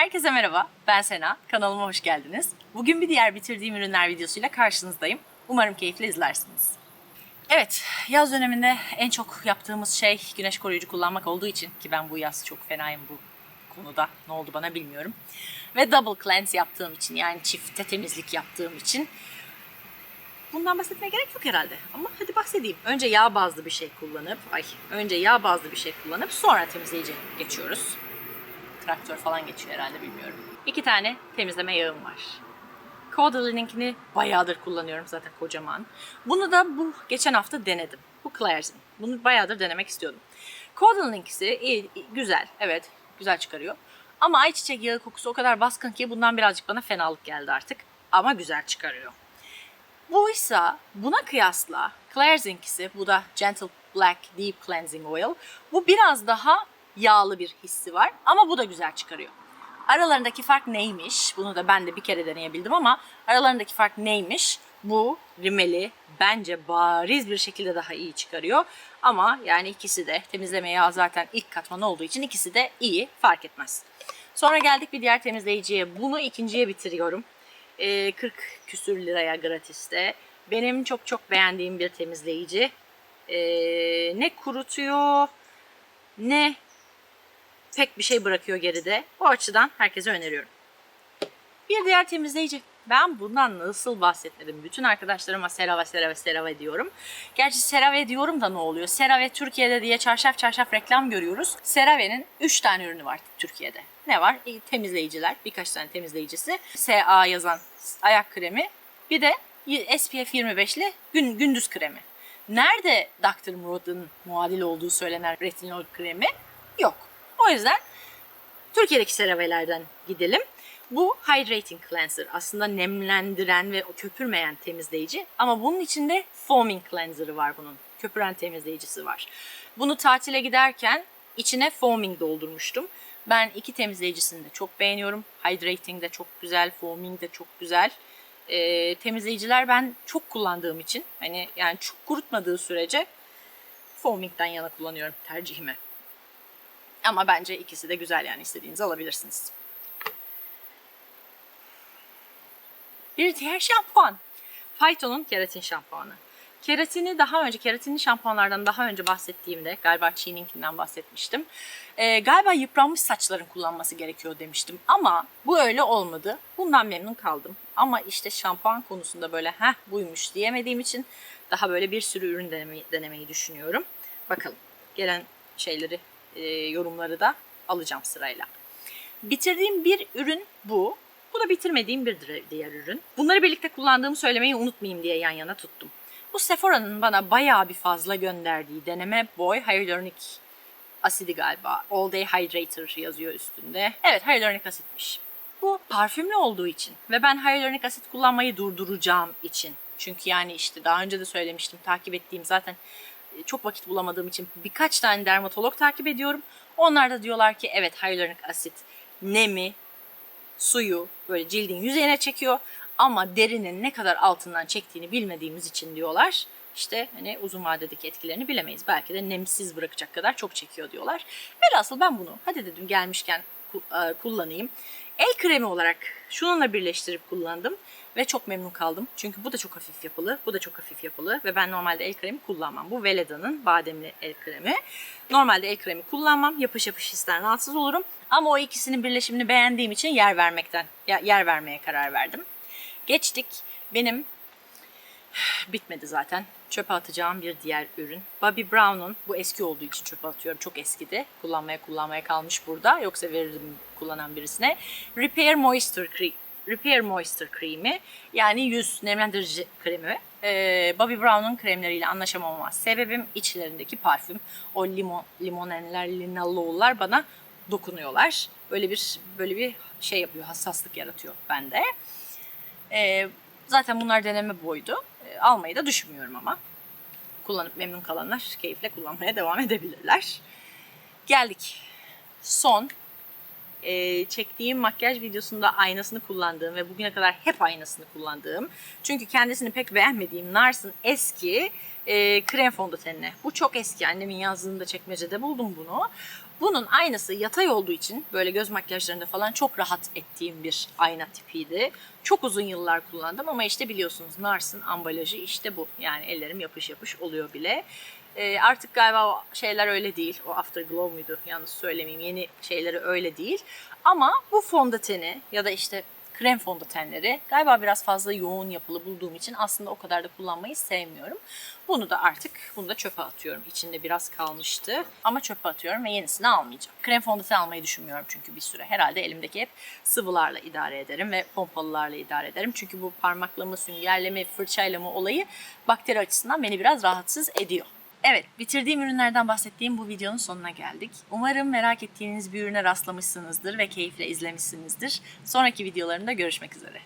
Herkese merhaba, ben Sena. Kanalıma hoş geldiniz. Bugün bir diğer bitirdiğim ürünler videosuyla karşınızdayım. Umarım keyifle izlersiniz. Evet, yaz döneminde en çok yaptığımız şey güneş koruyucu kullanmak olduğu için ki ben bu yaz çok fenayım bu konuda. Ne oldu bana bilmiyorum. Ve double cleanse yaptığım için yani çifte temizlik yaptığım için bundan bahsetmeye gerek yok herhalde. Ama hadi bahsedeyim. Önce yağ bazlı bir şey kullanıp, ay önce yağ bazlı bir şey kullanıp sonra temizleyici geçiyoruz. Traktör falan geçiyor herhalde bilmiyorum. İki tane temizleme yağım var. Caudalie bayağıdır kullanıyorum zaten kocaman. Bunu da bu geçen hafta denedim. Bu Claire's'in. Bunu bayağıdır denemek istiyordum. Caudalie'ninkisi iyi, güzel. Evet, güzel çıkarıyor. Ama ayçiçek yağı kokusu o kadar baskın ki bundan birazcık bana fenalık geldi artık. Ama güzel çıkarıyor. Bu ise buna kıyasla Claire'sinkisi, bu da Gentle Black Deep Cleansing Oil. Bu biraz daha yağlı bir hissi var ama bu da güzel çıkarıyor. Aralarındaki fark neymiş? Bunu da ben de bir kere deneyebildim ama aralarındaki fark neymiş? Bu rimeli bence bariz bir şekilde daha iyi çıkarıyor. Ama yani ikisi de temizleme yağı zaten ilk katman olduğu için ikisi de iyi fark etmez. Sonra geldik bir diğer temizleyiciye. Bunu ikinciye bitiriyorum. Ee, 40 küsür liraya gratiste. Benim çok çok beğendiğim bir temizleyici. Ee, ne kurutuyor ne pek bir şey bırakıyor geride. O açıdan herkese öneriyorum. Bir diğer temizleyici. Ben bundan nasıl bahsetmedim? Bütün arkadaşlarıma CeraVe, CeraVe, CeraVe diyorum. Gerçi CeraVe diyorum da ne oluyor? CeraVe Türkiye'de diye çarşaf çarşaf reklam görüyoruz. CeraVe'nin 3 tane ürünü var Türkiye'de. Ne var? E, Temizleyiciler, birkaç tane temizleyicisi. SA yazan ayak kremi. Bir de SPF 25'li gün, gündüz kremi. Nerede Dr. Murad'ın muadil olduğu söylenen retinol kremi? Yok. O yüzden Türkiye'deki CeraVe'lerden gidelim. Bu Hydrating Cleanser aslında nemlendiren ve köpürmeyen temizleyici ama bunun içinde Foaming Cleanser'ı var bunun. Köpüren temizleyicisi var. Bunu tatile giderken içine Foaming doldurmuştum. Ben iki temizleyicisini de çok beğeniyorum. Hydrating de çok güzel, Foaming de çok güzel. Ee, temizleyiciler ben çok kullandığım için hani yani çok kurutmadığı sürece Foaming'den yana kullanıyorum tercihimi. Ama bence ikisi de güzel yani istediğinizi alabilirsiniz. Bir diğer şampuan. Phyton'un keratin şampuanı. Keratini daha önce, keratinli şampuanlardan daha önce bahsettiğimde galiba Çiğninkinden bahsetmiştim. Ee, galiba yıpranmış saçların kullanması gerekiyor demiştim. Ama bu öyle olmadı. Bundan memnun kaldım. Ama işte şampuan konusunda böyle heh buymuş diyemediğim için daha böyle bir sürü ürün denemeyi, denemeyi düşünüyorum. Bakalım gelen şeyleri, e, yorumları da alacağım sırayla. Bitirdiğim bir ürün bu. Bu da bitirmediğim bir diğer ürün. Bunları birlikte kullandığımı söylemeyi unutmayayım diye yan yana tuttum. Bu Sephora'nın bana bayağı bir fazla gönderdiği deneme boy hyaluronic asidi galiba. All Day Hydrator yazıyor üstünde. Evet hyaluronic asitmiş. Bu parfümlü olduğu için ve ben hyaluronic asit kullanmayı durduracağım için. Çünkü yani işte daha önce de söylemiştim takip ettiğim zaten çok vakit bulamadığım için birkaç tane dermatolog takip ediyorum. Onlar da diyorlar ki evet hyaluronic asit nemi, suyu böyle cildin yüzeyine çekiyor ama derinin ne kadar altından çektiğini bilmediğimiz için diyorlar. İşte hani uzun vadedeki etkilerini bilemeyiz. Belki de nemsiz bırakacak kadar çok çekiyor diyorlar. Velhasıl ben bunu hadi dedim gelmişken e, kullanayım. El kremi olarak şununla birleştirip kullandım ve çok memnun kaldım. Çünkü bu da çok hafif yapılı, bu da çok hafif yapılı ve ben normalde el kremi kullanmam. Bu Veleda'nın bademli el kremi. Normalde el kremi kullanmam, yapış yapış histen rahatsız olurum. Ama o ikisinin birleşimini beğendiğim için yer vermekten, yer vermeye karar verdim. Geçtik. Benim bitmedi zaten. Çöpe atacağım bir diğer ürün. Bobbi Brown'un bu eski olduğu için çöpe atıyorum. Çok eskidi. Kullanmaya kullanmaya kalmış burada. Yoksa verirdim kullanan birisine. Repair Moisture Cream. Repair Moisture kremi yani yüz nemlendirici kremi. Ee, Bobbi Brown'un kremleriyle anlaşamama sebebim içlerindeki parfüm. O limon, limonenler, linalollar bana dokunuyorlar. Böyle bir böyle bir şey yapıyor, hassaslık yaratıyor bende. Ee, zaten bunlar deneme boydu. Ee, almayı da düşünmüyorum ama. Kullanıp memnun kalanlar keyifle kullanmaya devam edebilirler. Geldik. Son e, çektiğim makyaj videosunda aynasını kullandığım ve bugüne kadar hep aynasını kullandığım çünkü kendisini pek beğenmediğim Nars'ın eski e, krem fondötenine. Bu çok eski. Annemin yazdığında çekmecede buldum bunu. Bunun aynısı yatay olduğu için böyle göz makyajlarında falan çok rahat ettiğim bir ayna tipiydi. Çok uzun yıllar kullandım ama işte biliyorsunuz Nars'ın ambalajı işte bu. Yani ellerim yapış yapış oluyor bile. Ee, artık galiba o şeyler öyle değil. O Afterglow muydu? Yanlış söylemeyeyim. Yeni şeyleri öyle değil. Ama bu fondöteni ya da işte krem fondötenleri galiba biraz fazla yoğun yapılı bulduğum için aslında o kadar da kullanmayı sevmiyorum. Bunu da artık bunu da çöpe atıyorum. İçinde biraz kalmıştı ama çöpe atıyorum ve yenisini almayacağım. Krem fondöten almayı düşünmüyorum çünkü bir süre. Herhalde elimdeki hep sıvılarla idare ederim ve pompalılarla idare ederim. Çünkü bu parmaklama, süngerleme, fırçaylama olayı bakteri açısından beni biraz rahatsız ediyor. Evet, bitirdiğim ürünlerden bahsettiğim bu videonun sonuna geldik. Umarım merak ettiğiniz bir ürüne rastlamışsınızdır ve keyifle izlemişsinizdir. Sonraki videolarımda görüşmek üzere.